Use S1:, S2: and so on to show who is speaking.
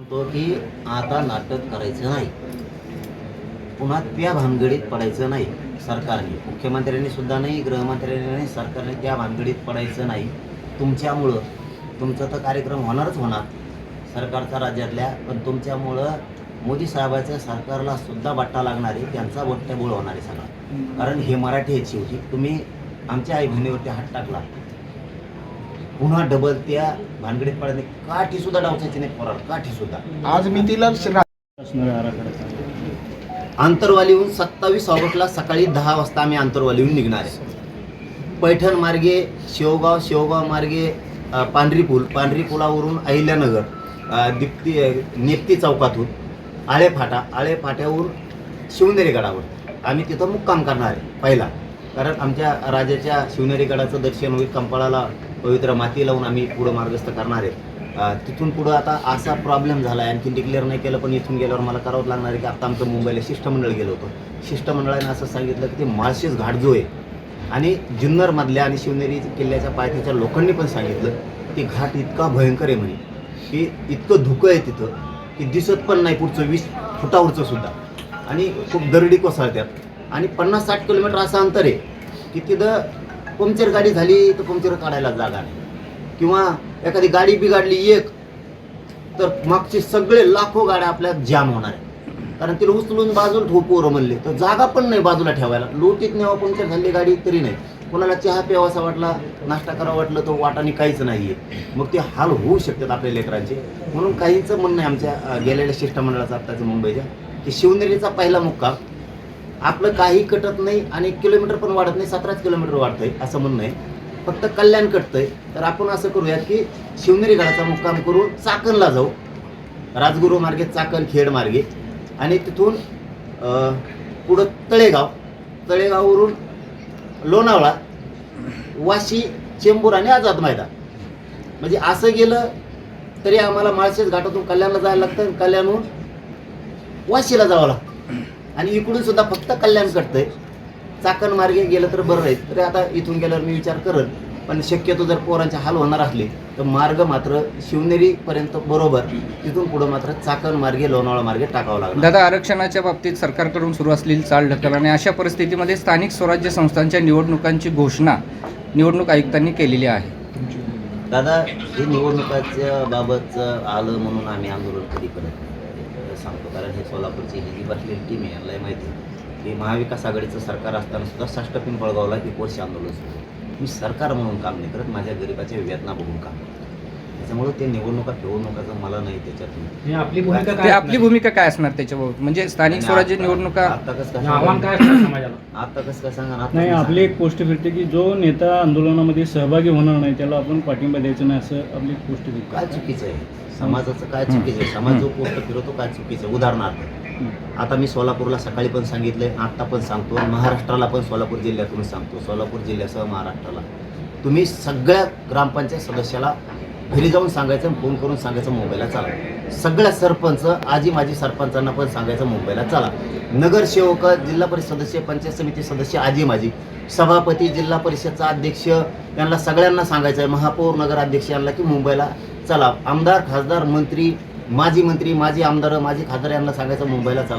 S1: म्हणतो की आता नाटक करायचं नाही. पुन्हा त्या भानगडीत पडायचं नाही सरकारने. मुख्यमंत्र्यांनी सुद्धा नाही गृहमंत्र्यांनी नाही सरकारने त्या भानगडीत पडायचं नाही. तुमच्यामुळं. तुमचा तर कार्यक्रम होणारच होणार. सरकारचा राज्यातल्या पण तुमच्यामुळं मोदी साहेबाच्या सरकारला सुद्धा बट्टा लागणार आहे त्यांचा बट्ट्याबोळ होणार आहे सगळा. कारण हे मराठी आहेत शेवटी तुम्ही आमच्या आई बहिणीवरती हात टाकला. पुन्हा डबल त्या भानगडीत पडणे काठी सुद्धा डावसायची नाही पोराला काठी सुद्धा.
S2: आज मी तिला
S1: आंतरवालीहून सत्तावीस ऑगस्टला सकाळी दहा वाजता आम्ही आंतरवालीहून निघणार आहे. पैठण मार्गे शेवगाव शेवगाव मार्गे पांढरी पूल पांढरी पुलावरून अहिल्यानगर दिप्ती नेप्ती चौकातून आळे फाटा आळे फाट्यावरून शिवनेरी गडावर. आम्ही तिथं मुक्काम करणार आहे पहिला. कारण आमच्या राजाच्या शिवनेरी गडाचं दर्शन होईल कंपाळाला पवित्र माती लावून आम्ही पुढं मार्गस्थ करणार आहे. तिथून पुढं आता असा प्रॉब्लेम झाला आहे. आणखी डिक्लेअर नाही केलं पण इथून गेल्यावर मला करावं लागणार आहे की आता आमचं मुंबईला शिष्टमंडळ गेलं होतं. शिष्टमंडळाने असं सांगितलं की ते माळशेज घाट जो आहे आणि जुन्नरमधल्या आणि शिवनेरी किल्ल्याच्या पायथ्याच्या लोकांनी पण सांगितलं की घाट इतका भयंकर आहे म्हणे. की इतकं धुकं आहे तिथं की दिसत पण नाही पुढचं वीस फुटावरचं सुद्धा. आणि खूप दरडी कोसळत्यात आणि पन्नास साठ किलोमीटर असं अंतर आहे की तिथं पंक्चर गाडी झाली तर पंक्चर काढायला जागा नाही. किंवा एखादी गाडी बिघाडली एक तर मागचे सगळे लाखो गाड्या आपल्या जाम होणार आहे कारण तिला उचलून बाजूला ठोक म्हणले तर जागा पण नाही बाजूला ठेवायला. लोटीत नेवा पंक्चर झाली गाडी तरी नाही. कोणाला चहा प्यावासा वाटला नाश्ता करावा वाटलं तर वाटाने काहीच नाही आहे मग ते हाल होऊ शकतात आपल्या लेकरांचे. म्हणून काहीचं म्हणणं आहे आमच्या गेलेल्या शिष्टमंडळाचं आत्ताचं मुंबईच्या की शिवनेरीचा पहिला मुक्काम आपलं काही कटत नाही आणि किलोमीटर पण वाढत नाही सतराच किलोमीटर वाढतंय असं म्हणणं आहे. फक्त कल्याण कटतंय. तर आपण असं करूयात की शिवनेरी गडाचा मुक्काम करून चाकणला जाऊ. राजगुरू मार्गे चाकण खेड मार्गे. आणि तिथून पुढं तळेगाव. तळेगाववरून लोणावळा वाशी चेंबूर आणि आझाद मैदान. म्हणजे असं गेलं तरी आम्हाला माळशेज घाटातून कल्याणला जायला लागतं कल्याणहून वाशीला जावं लागतं. आणि इकडून सुद्धा फक्त कल्याण कटतंय चाकण मार्गे गेलं तर बरं राहील तरी आता इथून गेल्यावर मी विचार करल पण शक्यतो जर पोरांचे हाल होणार असले तर मार्ग मात्र शिवनेरीपर्यंत बरोबर. तिथून पुढं मात्र चाकण मार्गे लोणावळा मार्गे टाकावं लागणार.
S3: दादा आरक्षणाच्या बाबतीत सरकारकडून सुरू असलेली चाल ढकल आणि अशा परिस्थितीमध्ये स्थानिक स्वराज्य संस्थांच्या निवडणुकांची घोषणा निवडणूक आयुक्तांनी केलेली आहे.
S1: दादा हे निवडणुकाच्या बाबतचं आलं म्हणून आम्ही आंदोलन कधी करत सांगतो कारण हे सोलापूरची ही जी बसलेली टीम आहे यांनाही माहिती आहे. की महाविकास आघाडीचं सरकार असताना सुद्धा साष्ट पिंपळगावला एक वर्ष आंदोलन सुरू मी सरकार म्हणून काम नाही करत माझ्या गरिबाच्या वेदना बघून काम करतो. त्याच्यामुळे ते निवडणुका निवडणुकाचं मला नाही त्याच्यातून.
S4: हे आपली भूमिका
S3: ते
S4: काय
S3: आपली भूमिका काय असणार त्याच्याबाबत म्हणजे स्थानिक स्वराज्य निवडणुका
S1: आता कसं काय
S4: आव्हान काय
S1: सांगा
S4: असणार समाजाला?
S1: आता कसं काय सांगा ना, आता
S5: नाही आपली एक पोस्ट फिरते की जो नेता आंदोलनामध्ये सहभागी होणार नाही त्याला आपण पाठिंबा द्यायचा नाही असं आपली एक पोस्ट फिरते.
S1: काय चुकीचं आहे? समाजाचं काय चुकीचं आहे? समाज जो पोस्ट फिरवतो काय चुकीचं आहे? उदाहरणार्थ आता मी सोलापूरला सकाळी पण सांगितलंय आता पण सांगतो आणि महाराष्ट्राला पण सोलापूर जिल्ह्यातून सांगतो. सोलापूर जिल्ह्यासह महाराष्ट्राला. तुम्ही सगळ्या ग्रामपंचायत सदस्याला घरी जाऊन सांगायचं फोन करून सांगायचं मुंबईला चला. सगळ्या सरपंच आजी माजी सरपंचांना पण सांगायचं मुंबईला चला. नगरसेवक जिल्हा परिषद सदस्य पंचायत समिती सदस्य आजी माजी. सभापती जिल्हा परिषदचा अध्यक्ष यांना सगळ्यांना सांगायचं आहे महापौर नगराध्यक्ष यांना की मुंबईला चला. आमदार खासदार मंत्री माजी मंत्री माजी आमदार माजी खासदार यांना सांगायचं मुंबईला चला.